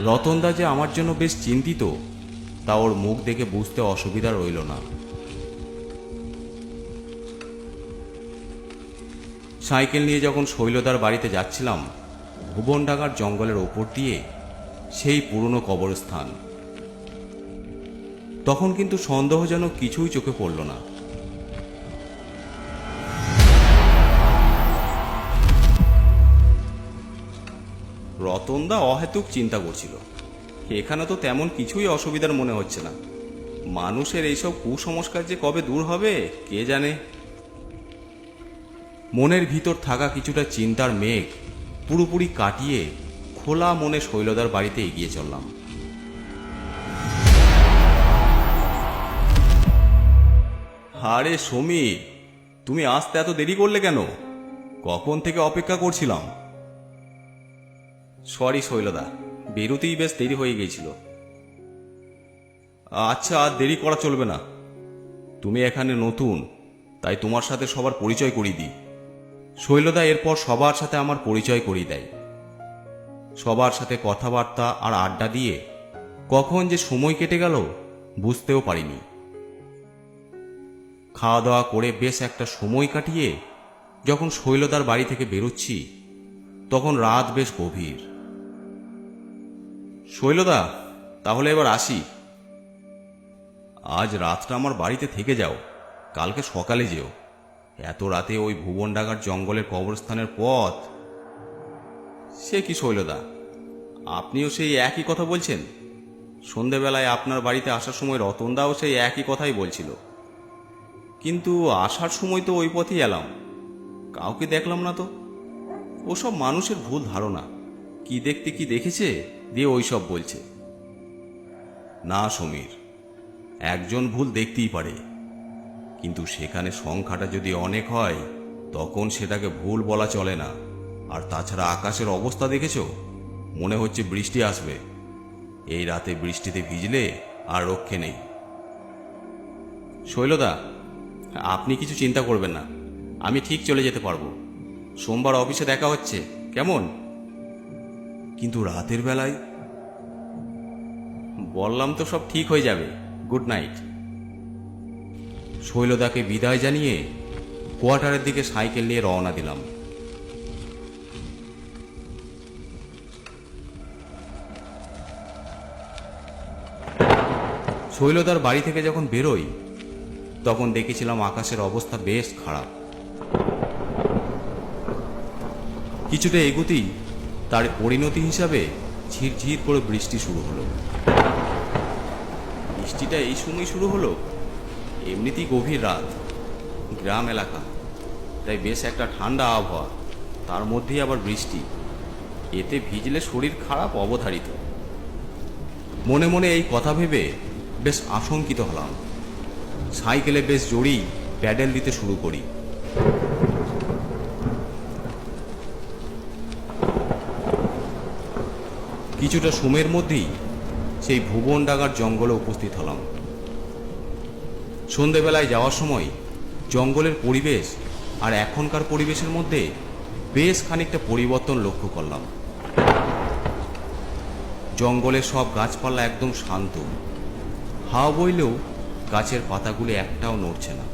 রতনদা যে আমার জন্য বেশ চিন্তিত, তা ওর মুখ দেখে বুঝতে অসুবিধা রইল না। সাইকেল নিয়ে যখন শৈলদার বাড়িতে যাচ্ছিলাম ভুবনডাঙ্গার জঙ্গলের ওপর দিয়ে সেই পুরনো কবরস্থান। তখন কিন্তু সন্দেহজনক কিছুই চোখে পড়ল না। রতনদা অহেতুক চিন্তা করছিল। এখানে তো তেমন কিছুই অসুবিধার মনে হচ্ছে না। মানুষের এইসব কুসংস্কার যে কবে দূর হবে, কে জানে? মনের ভিতর থাকা কিছুটা চিন্তার মেঘ পুরোপুরি কাটিয়ে খোলা মনে শৈলদার বাড়িতে এগিয়ে চললাম। আরে সমীর, তুমি আসতে এত দেরি করলে কেন? কখন থেকে অপেক্ষা করছিলাম? সরি শৈলদা, বেরোতেই বেশ দেরি হয়ে গিয়েছিল। আচ্ছা আর দেরি করা চলবে না। তুমি এখানে নতুন, তাই তোমার সাথে সবার পরিচয় করিয়ে দিই। শৈলদা এরপর সবার সাথে আমার পরিচয় করিয়ে দেয়। সবার সাথে কথাবার্তা আর আড্ডা দিয়ে কখন যে সময় কেটে গেল বুঝতেও পারিনি। খাওয়া দাওয়া করে বেশ একটা সময় কাটিয়ে যখন শৈলদার বাড়ি থেকে বেরোচ্ছি, তখন রাত বেশ গভীর। শৈলদা, তাহলে এবার আসি। আজ রাতটা আমার বাড়িতে থেকে যাও, কালকে সকালে যেও। এত রাতে ওই ভুবনডাঙ্গার জঙ্গলের কবরস্থানের পথ। সে কি শৈলদা, আপনিও সেই একই কথা বলছেন? সন্ধেবেলায় আপনার বাড়িতে আসার সময় রতনদাও সেই একই কথাই বলছিল। কিন্তু আসার সময় তো ওই পথেই এলাম, কাউকে দেখলাম না তো। ওসব মানুষের ভুল ধারণা। কি দেখতে কি দেখেছে? দিয়ে ওই সব বলছে। না, সমীর, একজন ভুল দেখতেই পারে। কিন্তু সেখানে সংখ্যাটা যদি অনেক হয়, তখন সেটাকে ভুল বলা চলে না। আর তাছাড়া আকাশের অবস্থা দেখেছ? মনে হচ্ছে বৃষ্টি আসবে। এই রাতে বৃষ্টিতে ভিজলে আর রক্ষে নেই। শৈলদা, আপনি কিছু চিন্তা করবেন না। আমি ঠিক চলে যেতে পারব। সোমবার অফিসে দেখা হচ্ছে। কেমন? কিন্তু রাতের বেলায়? বললাম তো সব ঠিক হয়ে যাবে। গুড নাইট শৈলদাকে বিদায় জানিয়ে কোয়ার্টারের দিকে সাইকেল নিয়ে রওনা দিলাম। শৈলদার বাড়ি থেকে যখন বেরোই, তখন দেখেছিলাম আকাশের অবস্থা বেশ খারাপ। কিছুটা এগুতেই তার পরিণতি হিসাবে ঝিরঝির করে বৃষ্টি শুরু হলো। বৃষ্টিটা এই সময় শুরু হলো? এমনিতেই গভীর রাত। গ্রাম এলাকা। তাই বেশ একটা ঠান্ডা আবহাওয়া। তার মধ্যেই আবার বৃষ্টি। এতে ভিজলে শরীর খারাপ, অবধারিত। মনে মনে এই কথা ভেবে বেশ আশঙ্কিত হলাম। সাইকেলে বেশ জোরেই প্যাডেল দিতে শুরু করি। কিছুটা সময়ের মধ্যেই সেই ভুবন ডাগার জঙ্গলে উপস্থিত হলাম। সন্ধেবেলায় যাওয়ার সময় জঙ্গলের পরিবেশ আর এখনকার পরিবেশের মধ্যে বেশ খানিকটা পরিবর্তন লক্ষ্য করলাম। জঙ্গলের সব গাছপালা একদম শান্ত। হাওয়া বইলেও গাছের পাতাগুলি একটাও নড়ছে না।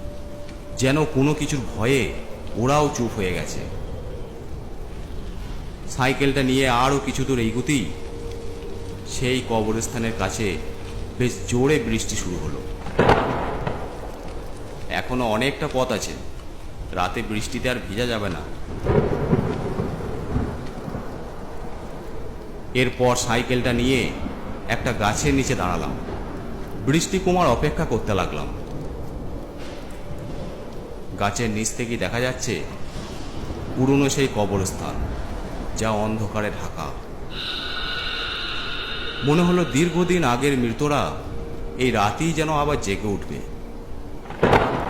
যেন কোনো কিছুর ভয়ে ওরাও চুপ হয়ে গেছে। সাইকেলটা নিয়ে আরও কিছু দূর এগুতেই সেই কবরস্থানের কাছে বেশ জোরে বৃষ্টি শুরু হলো। এখনও অনেকটা পথ আছে। রাতে বৃষ্টিতে আর ভিজা যাবে না। এরপর সাইকেলটা নিয়ে একটা গাছের নিচে দাঁড়ালাম। বৃষ্টি কমার অপেক্ষা করতে লাগলাম। গাছের নিচ থেকে দেখা যাচ্ছে পুরনো সেই কবরস্থান, যা অন্ধকারে ঢাকা। মনে হলো দীর্ঘদিন আগের মৃতরা এই রাতেই যেন আবার জেগে উঠবে।